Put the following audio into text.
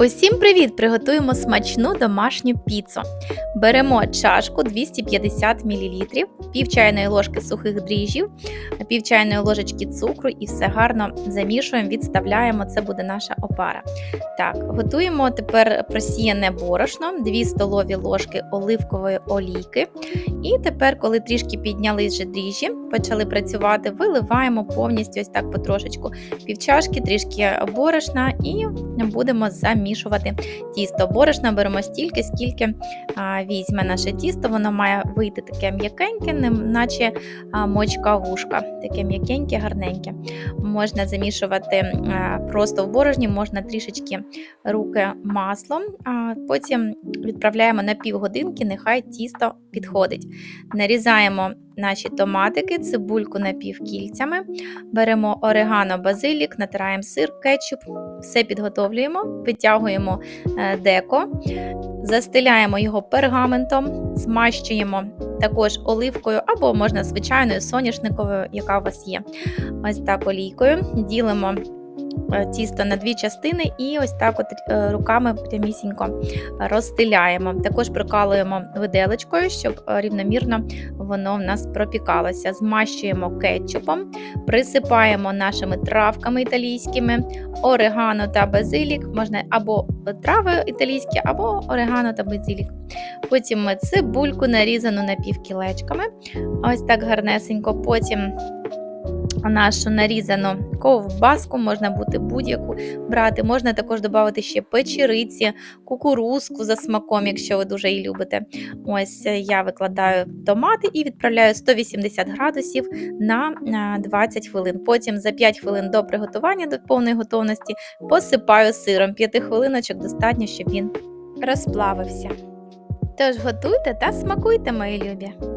Усім привіт! Приготуємо смачну домашню піцу. Беремо чашку 250 мл, пів чайної ложки сухих дріжджів, пів чайної ложечки цукру і все гарно замішуємо, відставляємо. Це буде наша опара. Так, готуємо тепер просіяне борошно, 2 столові ложки оливкової олійки. І тепер, коли трішки піднялись вже дріжджі, почали працювати, виливаємо повністю ось так потрошечку півчашки, трішки борошна і будемо замішувати тісто. Борошна беремо стільки, скільки візьме наше тісто. Воно має вийти таке м'якеньке, наче мочка вушка, таке м'якеньке, гарненьке. Можна замішувати просто в борошні, можна трішечки руки маслом, а потім відправляємо на півгодинки, нехай тісто підходить. Нарізаємо наші томатики, цибульку напівкільцями, беремо орегано, базилік, натираємо сир, кетчуп, все підготовлюємо, витягуємо е, деко, застеляємо його пергаментом, змащуємо також оливкою або можна звичайною соняшниковою, яка у вас є. Ось так олійкою. Ділимо тісто на дві частини і ось так от е, руками прямісінько розстеляємо. Також прикалуємо виделочкою, щоб е, рівномірно воно в нас пропікалося. Змащуємо кетчупом, присипаємо нашими травками італійськими, орегано та базилік. Можна або трави італійські, або орегано та базилік. Потім ми цибульку нарізану напівкілечками. Ось так гарнесенько. Потім нашу нарізану ковбаску, можна бути будь-яку брати. Можна також додати ще печериці, кукурузку за смаком, якщо ви дуже її любите. Ось е, я викладаю томати і відправляю 180 градусів на е, 20 хвилин. Потім за 5 хвилин до приготування до повної готовності посипаю сиром. 5 хвилиночок достатньо, щоб він розплавився. Тож готуйте та смакуйте, мої любі!